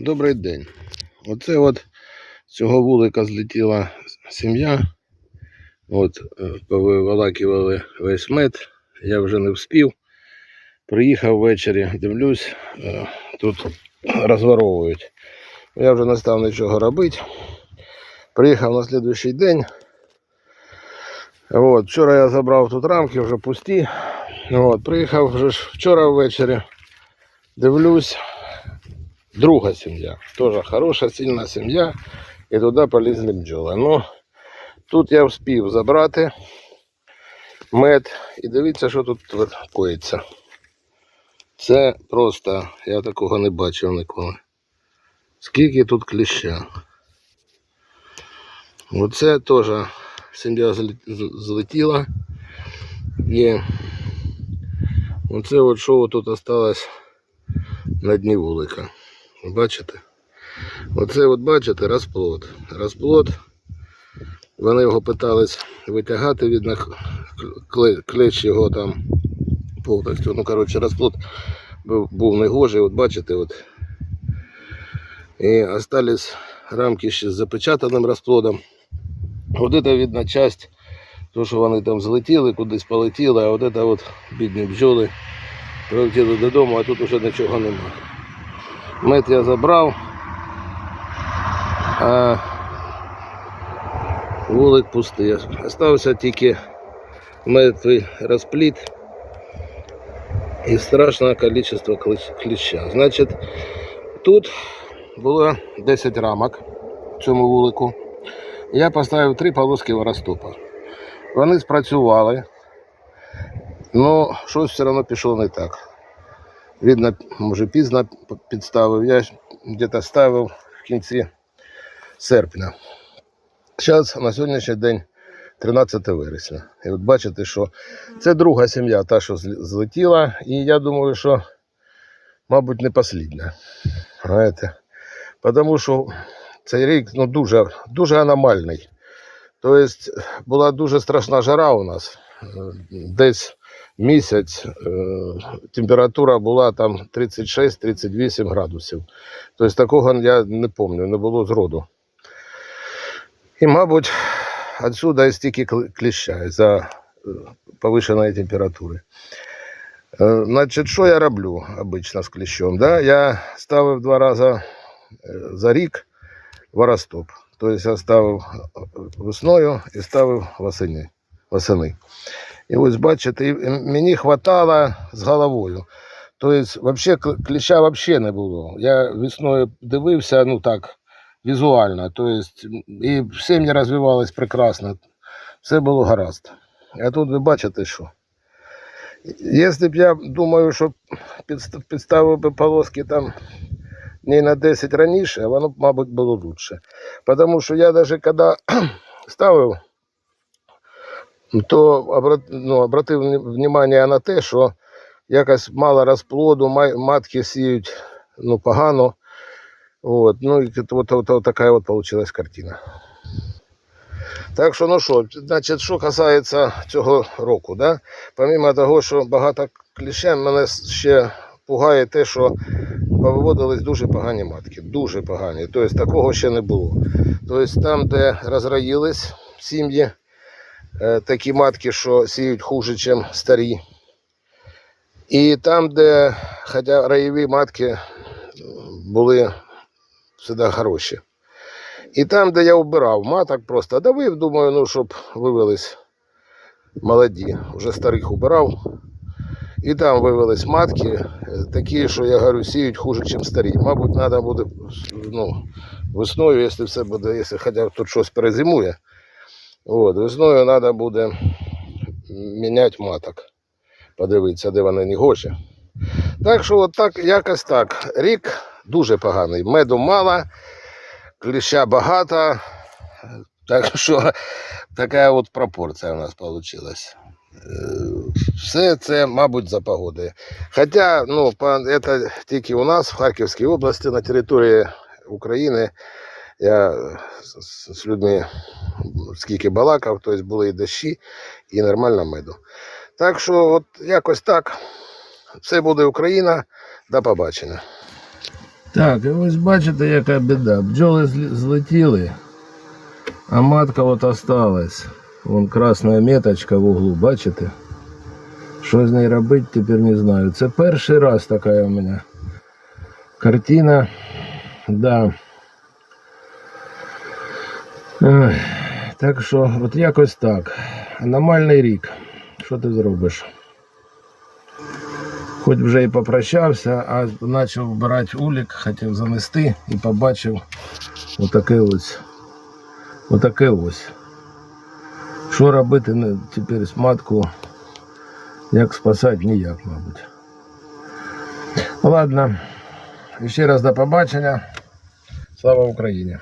Добрий день. Оце от з цього вулика злетіла сім'я. От, е, повиволакували весь мед. Я вже не вспів. Приїхав ввечері, дивлюсь, е, тут розворовують. Я вже не став нічого робити. Приїхав на слідуючий день. От, вчора я забрав тут рамки, вже пусті. От, приїхав вже ж вчора ввечері. Дивлюсь, друга сім'я. Теж хороша, сильна сім'я. І туди полізли бджоли. Ну, тут я вспів забрати мед. І дивіться, що тут коїться. Це просто, я такого не бачив ніколи. Скільки тут кліща. Оце теж сім'я злетіла. І оце от що тут осталось на дні вулика. Бачите? Оце от бачите розплод. Розплод. Вони його питались витягати, видно, кле- клещ його там повністю. Ну, коротше, розплод був, був негожий, от бачите, от. І остались рамки ще з запечатаним розплодом. От це видно часть, то, що вони там злетіли, кудись полетіли, а от це от бідні бджоли прилетіли додому, а тут уже нічого нема. Мед я забрав. А вулик пустий. Остався тільки мертвий розпліт і страшне кількість кліща. Значить, тут було 10 рамок в цьому вулику. Я поставив три полоски воростопа. Вони спрацювали, але щось все одно пішло не так. Видно, може пізно підставив. Я десь ставив в кінці серпня. Зараз на сьогоднішній день 13 вересня. І от бачите, що це друга сім'я, та, що злетіла, і я думаю, що, мабуть, не послідня. Знаєте? Тому що цей рік ну, дуже, дуже аномальний. Тобто була дуже страшна жара у нас. Е, Десь місяць е, температура була там 36-38 градусів. Тобто такого я не пам'ятаю, не було зроду. І, мабуть, отсюда і стільки кліща за е, повишеної температури. Е, Значить, що я роблю обично з кліщом? Да? Я ставив два рази за рік воростоп. Тобто я ставив весною і ставив восени. І ось бачите, мені хватало з головою. Тобто, вообще кліща взагалі не було. Я весною дивився, ну так, візуально. Тобто, і сім'ї розвивались прекрасно. Все було гаразд. А тут ви бачите, що. Якщо б я думаю, що підставив би полоски там не на 10 раніше, воно б, мабуть, було лучше. Тому що я навіть коли ставив, то ну, обратив внимание на те, що якось мало розплоду, матки сіють ну, погано. От, ну і от, от, от така от получилась картина. Так що, ну що, значить, що касається цього року, да? помимо того, що багато кліща, мене ще пугає те, що повиводились дуже погані матки. Дуже погані. Тобто такого ще не було. Тобто там, де розраїлись сім'ї, такі матки, що сіють хуже, ніж старі. І там, де хоча раєві матки були завжди хороші. І там, де я вбирав маток, просто давив, думаю, ну, щоб вивелись молоді. Вже старих убирав. І там вивелись матки, е, такі, що я говорю, сіють хуже, ніж старі. Мабуть, треба буде ну, весною, якщо все буде, якщо хоча тут щось перезимує. От, весною треба буде міняти маток. Подивитися, де вони не гоші. Так що, от так, якось так. Рік дуже поганий. Меду мало, кліща багато. Так що така от пропорція у нас вийшла. Все це, мабуть, за погодою. Хоча, ну, це тільки у нас в Харківській області, на території України. Я з, людьми скільки балакав, тобто були і дощі, і нормально меду. Так що, от якось так. Все буде Україна. До побачення. Так, і ось бачите, яка біда. Бджоли злетіли, а матка от осталась. Вон красна меточка в углу, бачите? Що з нею робити, тепер не знаю. Це перший раз така у мене картина. Да. Так що, от якось так. Аномальний рік. Що ти зробиш? Хоч вже і попрощався, а почав вбирати улік, хотів занести і побачив отаке ось. Отаке ось. Що робити тепер з матку? Як спасати, ніяк, мабуть. Ладно. Ще раз до побачення. Слава Україні!